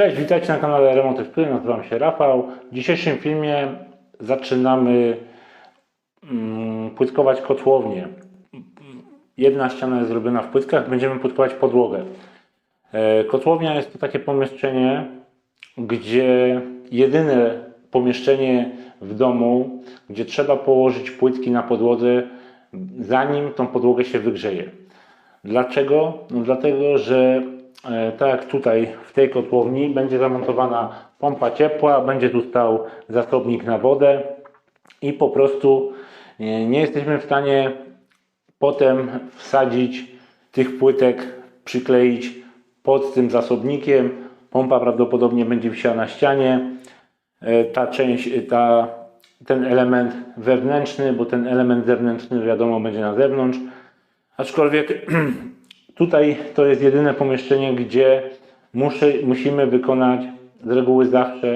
Cześć, witajcie na kanale Remonty w nazywam się Rafał. W dzisiejszym filmie zaczynamy mm, płytkować kotłownię. Jedna ściana jest zrobiona w płytkach, będziemy płytkować podłogę. E, Kotłownia jest to takie pomieszczenie, gdzie jedyne pomieszczenie w domu, gdzie trzeba położyć płytki na podłodze, zanim tą podłogę się wygrzeje. Dlaczego? No dlatego, że tak jak tutaj w tej kotłowni będzie zamontowana pompa ciepła, będzie tu stał zasobnik na wodę i po prostu e, nie jesteśmy w stanie potem wsadzić tych płytek, przykleić pod tym zasobnikiem. Pompa prawdopodobnie będzie wisiała na ścianie. E, Ta część, e, ta, ten element wewnętrzny, bo ten element zewnętrzny wiadomo będzie na zewnątrz. Aczkolwiek tutaj to jest jedyne pomieszczenie, gdzie muszę, musimy wykonać z reguły zawsze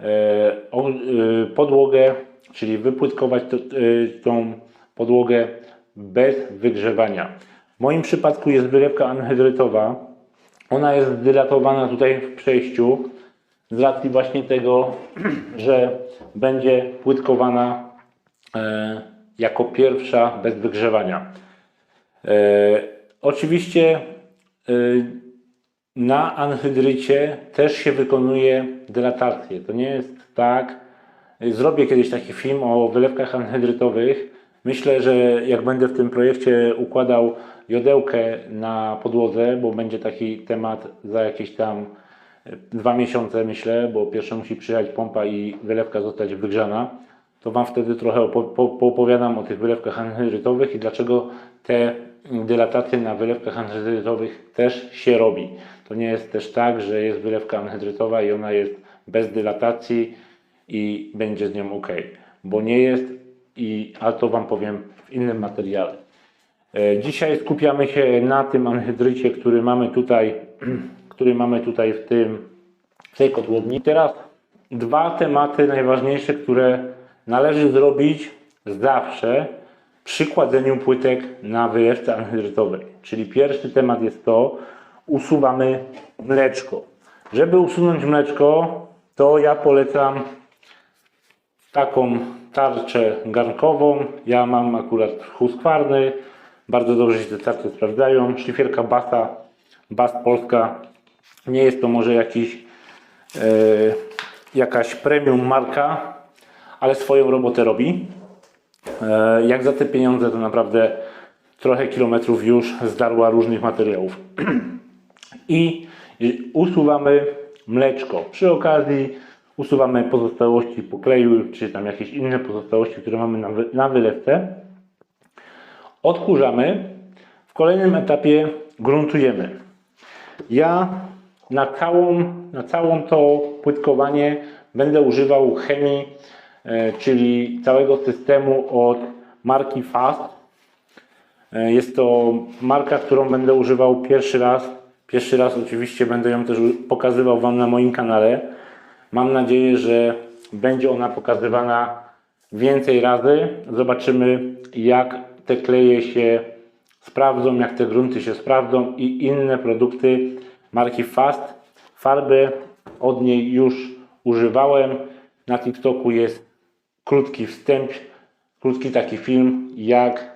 e, e, podłogę, czyli wypłytkować e, tą podłogę bez wygrzewania. W moim przypadku jest wylewka anhydrytowa. Ona jest dylatowana tutaj w przejściu z racji właśnie tego, że będzie płytkowana jako pierwsza bez wygrzewania. Oczywiście e, na anhydrycie też się wykonuje dylatację. To nie jest tak. Zrobię kiedyś taki film o wylewkach anhydrytowych. Myślę, że jak będę w tym projekcie układał jodełkę na podłodze, bo będzie taki temat za jakieś tam e, dwa miesiące, myślę, bo pierwsze musi przyjechać pompa i wylewka zostać wygrzana, to Wam wtedy trochę opo- po- poopowiadam o tych wylewkach anhydrytowych i dlaczego te dylatacje na wylewkach anhydrytowych też się robi. To nie jest też tak, że jest wylewka anhydrytowa i ona jest bez dylatacji i będzie z nią ok, bo nie jest, i, ale to Wam powiem w innym materiale. E, Dzisiaj skupiamy się na tym anhydrycie, który mamy tutaj, który mamy tutaj w, tym, w tej kotłowni. Teraz dwa tematy najważniejsze, które należy zrobić zawsze przy kładzeniu płytek na wylewce anhydrytowej. Czyli pierwszy temat jest to, usuwamy mleczko. Żeby usunąć mleczko, to ja polecam taką tarczę garnkową. Ja mam akurat huskwarny. Bardzo dobrze się te tarcze sprawdzają. Szlifierka Basa, Bas Polska. Nie jest to może jakiś, e, jakaś premium marka, ale swoją robotę robi. E, jak za te pieniądze to naprawdę trochę kilometrów już zdarła różnych materiałów. I usuwamy mleczko. Przy okazji usuwamy pozostałości pokleju, czy tam jakieś inne pozostałości, które mamy na, wy, na wylewce. Odkurzamy. W kolejnym etapie gruntujemy. Ja na całą, na całą to płytkowanie będę używał chemii, czyli całego systemu od marki Fast. E, Jest to marka, którą będę używał pierwszy raz. Pierwszy raz oczywiście będę ją też pokazywał Wam na moim kanale. Mam nadzieję, że będzie ona pokazywana więcej razy. Zobaczymy, jak te kleje się sprawdzą, jak te grunty się sprawdzą i inne produkty marki Fast. Farby od niej już używałem. Na TikToku jest krótki wstęp, krótki taki film, jak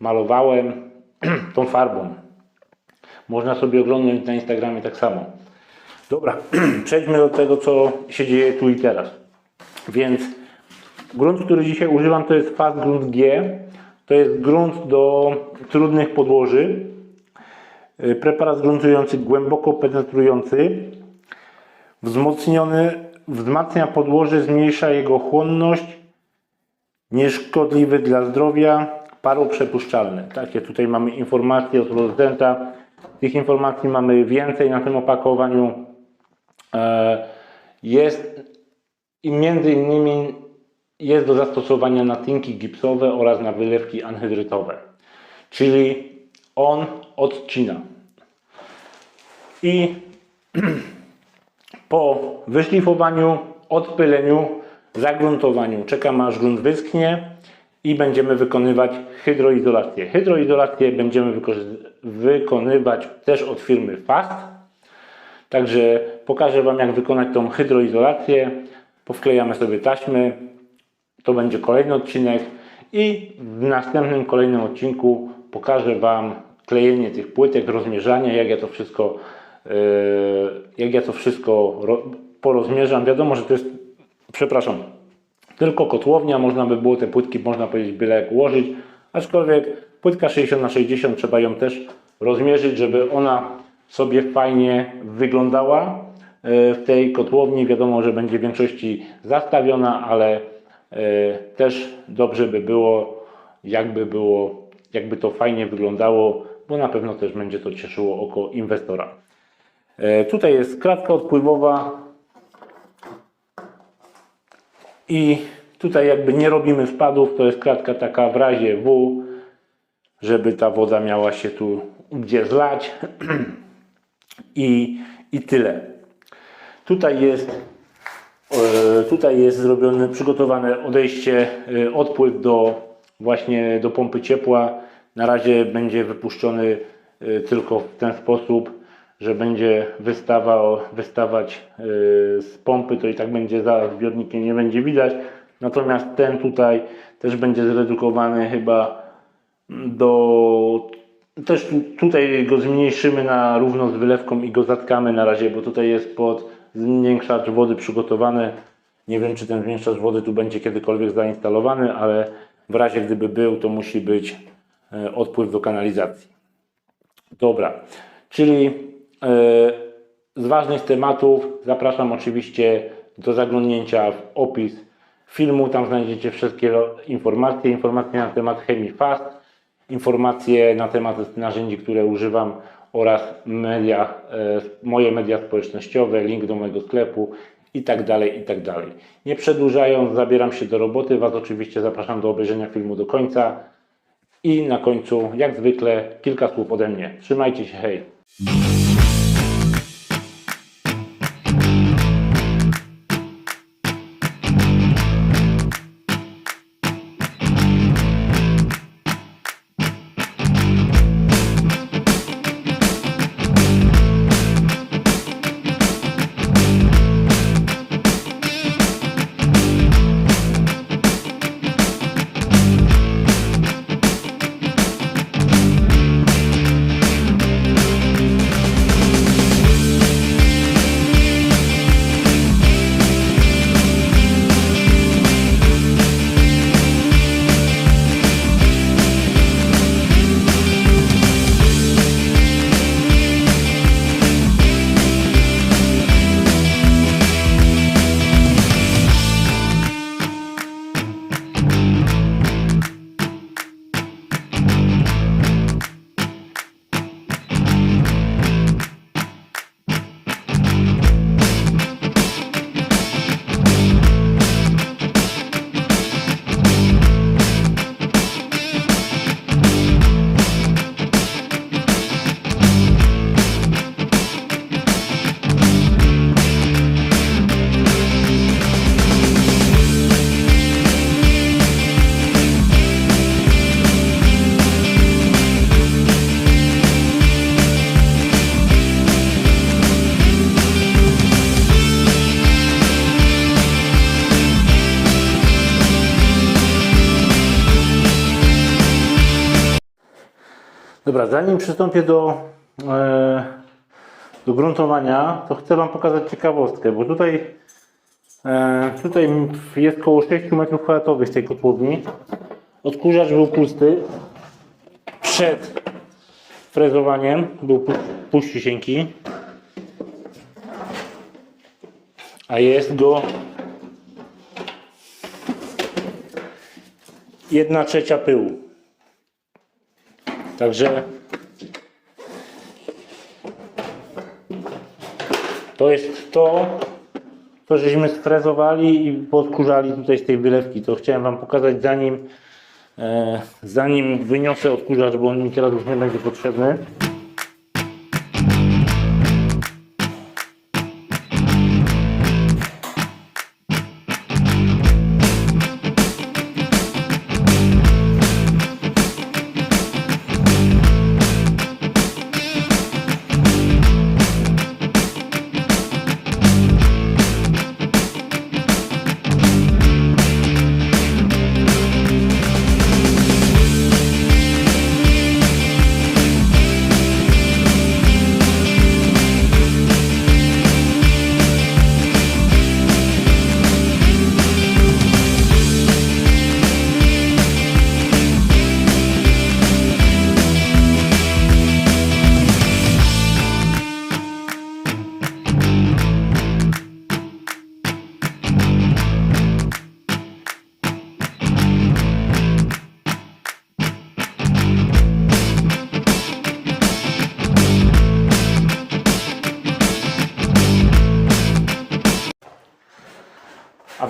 malowałem tą farbą. Można sobie oglądać na Instagramie tak samo. Dobra, przejdźmy do tego, co się dzieje tu i teraz. Więc grunt, który dzisiaj używam, to jest Fast Grunt G. To jest grunt do trudnych podłoży. Y, Preparat gruntujący głęboko penetrujący. Wzmocniony, wzmacnia podłoże, zmniejsza jego chłonność. Nieszkodliwy dla zdrowia, paroprzepuszczalny. Takie tutaj mamy informacje od producenta. Tych informacji mamy więcej na tym opakowaniu. E, Jest i między innymi jest do zastosowania na tynki gipsowe oraz na wylewki anhydrytowe. Czyli on odcina. I po wyszlifowaniu, odpyleniu, zagruntowaniu czekam aż grunt wyschnie i będziemy wykonywać hydroizolację. Hydroizolację będziemy wykonywać też od firmy Fast. Także pokażę Wam jak wykonać tą hydroizolację. Powklejamy sobie taśmy. To będzie kolejny odcinek i w następnym kolejnym odcinku pokażę Wam klejenie tych płytek, rozmierzanie, jak ja to wszystko, yy, jak ja to wszystko ro, porozmierzam. Wiadomo, że to jest, przepraszam, tylko kotłownia, można by było te płytki, można powiedzieć, byle jak ułożyć, aczkolwiek płytka 60 na 60 trzeba ją też rozmierzyć, żeby ona sobie fajnie wyglądała e, w tej kotłowni. Wiadomo, że będzie w większości zastawiona, ale e, też dobrze by było, jakby było, jakby to fajnie wyglądało, bo na pewno też będzie to cieszyło oko inwestora. E, Tutaj jest kratka odpływowa, i tutaj jakby nie robimy wpadów, to jest kratka taka w razie W, żeby ta woda miała się tu gdzie zlać i, i tyle. Tutaj jest, e, tutaj jest zrobione, przygotowane odejście, e, odpływ do właśnie do pompy ciepła. Na razie będzie wypuszczony e, tylko w ten sposób, że będzie wystawał, wystawać e, z pompy, to i tak będzie za zbiornikiem nie będzie widać. Natomiast ten tutaj też będzie zredukowany chyba do też tu- tutaj go zmniejszymy na równo z wylewką i go zatkamy na razie, bo tutaj jest pod zmniejszacz wody przygotowany. Nie wiem, czy ten zmniejszacz wody tu będzie kiedykolwiek zainstalowany, ale w razie gdyby był, to musi być e, odpływ do kanalizacji. Dobra, czyli z ważnych tematów zapraszam oczywiście do zaglądnięcia w opis filmu. Tam znajdziecie wszystkie informacje, informacje na temat chemii FAST, informacje na temat narzędzi, które używam oraz media, e, moje media społecznościowe, link do mojego sklepu i tak dalej, i tak dalej. Nie przedłużając, zabieram się do roboty. Was oczywiście zapraszam do obejrzenia filmu do końca. I na końcu, jak zwykle, kilka słów ode mnie. Trzymajcie się, hej! Dobra, zanim przystąpię do, e, do gruntowania, to chcę Wam pokazać ciekawostkę, bo tutaj, e, tutaj jest około 6 m2 z tej kotłowni. Odkurzacz był pusty. Przed frezowaniem był pu- puściusieńki. A jest go jedna trzecia pyłu. Także to jest to, co żeśmy sfrezowali i podkurzali tutaj z tej wylewki. To chciałem Wam pokazać zanim, e, zanim wyniosę odkurzacz, bo on mi teraz już nie będzie potrzebny.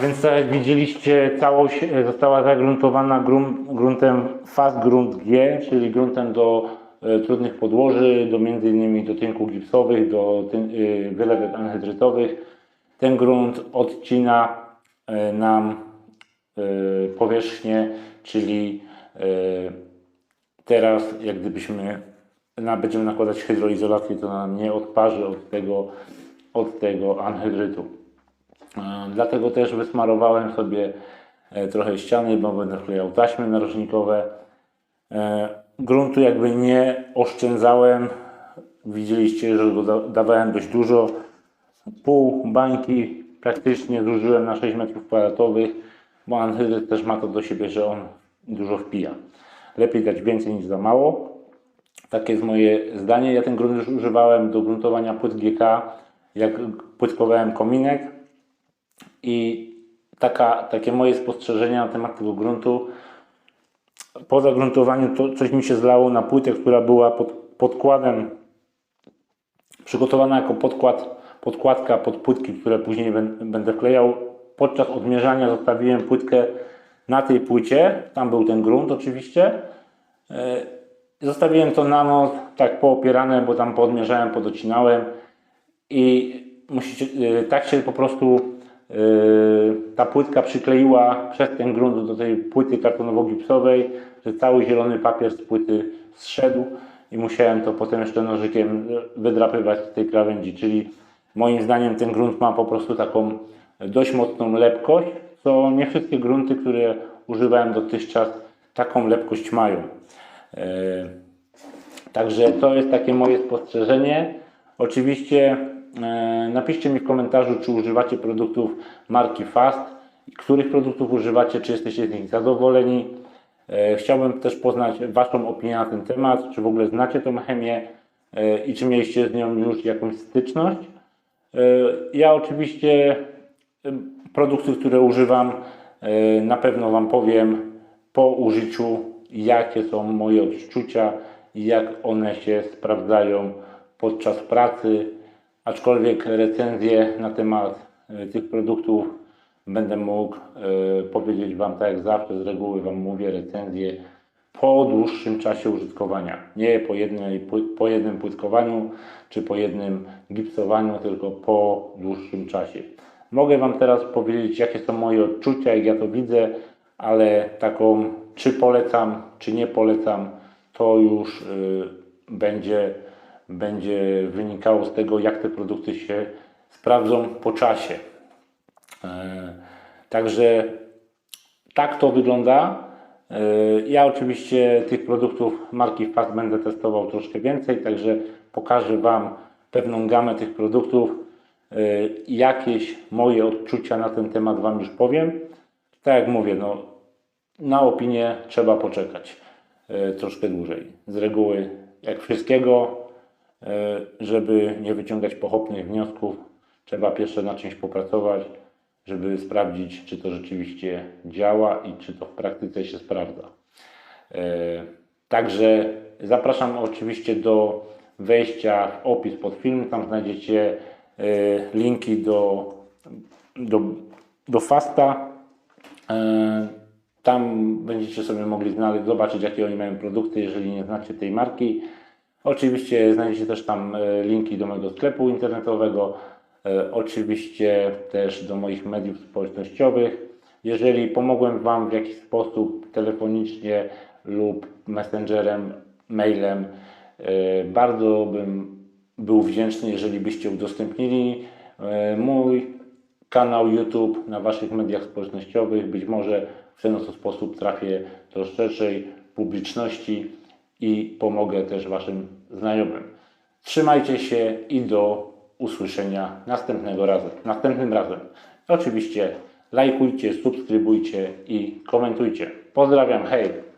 Więc tak jak widzieliście, całość e, została zagruntowana gruntem Fast Grunt G, czyli gruntem do e, trudnych podłoży, do m.in. do tynków gipsowych, do e, wylewek anhydrytowych. Ten grunt odcina nam powierzchnię, czyli teraz jak gdybyśmy będziemy nakładać hydroizolację, to nam nie odparzy od tego, od tego anhydrytu. E, Dlatego też wysmarowałem sobie e, trochę ściany, bo będę wklejał taśmy narożnikowe. E, Gruntu jakby nie oszczędzałem. Widzieliście, że go da- dawałem dość dużo. Pół bańki praktycznie zużyłem na 6 metrów kwadratowych, bo anhydryt też ma to do siebie, że on dużo wpija. Lepiej dać więcej niż za mało. Takie jest moje zdanie. Ja ten grunt już używałem do gruntowania płyt GK, jak płytkowałem kominek. I taka, takie moje spostrzeżenia na temat tego gruntu. Po zagruntowaniu to coś mi się zlało na płytę, która była pod, podkładem, przygotowana jako podkład, podkładka pod płytki, które później będę wklejał. Podczas odmierzania zostawiłem płytkę na tej płycie. Tam był ten grunt oczywiście. E, Zostawiłem to na noc, tak poopierane, bo tam podmierzałem, podocinałem i musicie, y, tak się po prostu ta płytka przykleiła przez ten grunt do tej płyty kartonowo-gipsowej, że cały zielony papier z płyty zszedł i musiałem to potem jeszcze nożykiem wydrapywać z tej krawędzi, czyli moim zdaniem ten grunt ma po prostu taką dość mocną lepkość, co nie wszystkie grunty, które używałem dotychczas taką lepkość mają. E, Także to jest takie moje spostrzeżenie. Oczywiście napiszcie mi w komentarzu, czy używacie produktów marki Fast, których produktów używacie, czy jesteście z nich zadowoleni. E, chciałbym też poznać Waszą opinię na ten temat, czy w ogóle znacie tą chemię e, i czy mieliście z nią już jakąś styczność. E, Ja oczywiście e, produkty, które używam, e, na pewno Wam powiem po użyciu, jakie są moje odczucia i jak one się sprawdzają podczas pracy. Aczkolwiek recenzje na temat e, tych produktów będę mógł e, powiedzieć Wam tak jak zawsze, z reguły Wam mówię recenzje po dłuższym czasie użytkowania. Nie po, jednej, po jednym płytkowaniu czy po jednym gipsowaniu, tylko po dłuższym czasie. Mogę Wam teraz powiedzieć, jakie są moje odczucia, jak ja to widzę, ale taką, czy polecam, czy nie polecam, to już y, będzie, będzie wynikało z tego, jak te produkty się sprawdzą po czasie. E, Także tak to wygląda. E, Ja oczywiście tych produktów marki Fast będę testował troszkę więcej, także pokażę Wam pewną gamę tych produktów. E, Jakieś moje odczucia na ten temat Wam już powiem. Tak jak mówię, no, na opinię trzeba poczekać troszkę dłużej. Z reguły, jak wszystkiego, żeby nie wyciągać pochopnych wniosków, trzeba pierwsze na czymś popracować, żeby sprawdzić, czy to rzeczywiście działa i czy to w praktyce się sprawdza. E, Także zapraszam oczywiście do wejścia w opis pod film. Tam znajdziecie e, linki do, do, do Fasta. E, Tam będziecie sobie mogli znaleźć, zobaczyć, jakie oni mają produkty, jeżeli nie znacie tej marki. Oczywiście znajdziecie też tam e, linki do mojego sklepu internetowego, e, oczywiście też do moich mediów społecznościowych. Jeżeli pomogłem Wam w jakiś sposób telefonicznie lub messengerem, mailem, e, bardzo bym był wdzięczny, jeżeli byście udostępnili mój kanał YouTube na Waszych mediach społecznościowych. Być może w ten sposób trafię do szerszej publiczności i pomogę też Waszym znajomym. Trzymajcie się i do usłyszenia następnego razem. Następnym razem. Oczywiście lajkujcie, subskrybujcie i komentujcie. Pozdrawiam, hej!